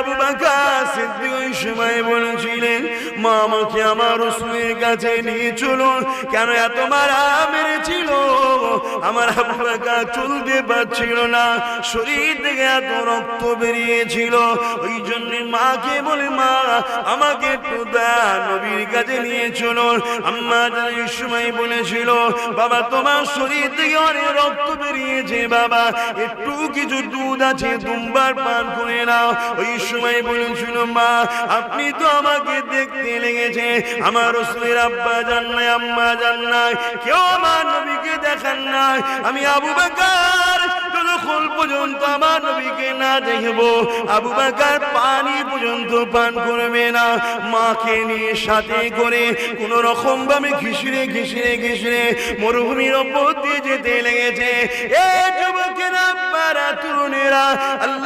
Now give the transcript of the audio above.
আবু বাকার সিদ্দিক ওই সময় বলেছিলেন মা আমাকে আমার রসুলের কাছে নিয়ে চলুন কেন এত মারা মেরেছিল? আমার আবু বাকার চলতে পারছিল না, শরীর থেকে এত রক্ত বেরিয়েছিল। ওই জন্য মাকে বলে, মা, আমাকে একটু দা নবীর কাছে নিয়ে আম্মা সময় বলেছিল, বাবা, তোমার শরীর থেকে অনেক রক্ত বেরিয়েছে, বাবা। একটু কিছু দুধ আছে, দুমবার পান করে নাও। ওই সময় বলেছিল, মা, আপনি তো আমাকে দেখতে লেগেছে। আমার রসুলের আব্বা জান নাই, আম্মা জান নাই। কেউ আমার নবীকে দেখান নাই। আমি আবু বাকার যতক্ষণ পর্যন্ত আমার নবীকে না দেখব, আবু বাকার পানি পান করবে না। মাকে নিয়ে সাথে করে কোন রকম ভাবে ঘিসড়ে ঘিসড়ে ঘিসড়ে মরুভূমির ওপর দিয়ে যেতে লেগেছে। এ যুবকেরা পারা তরুণেরা, আল্লাহ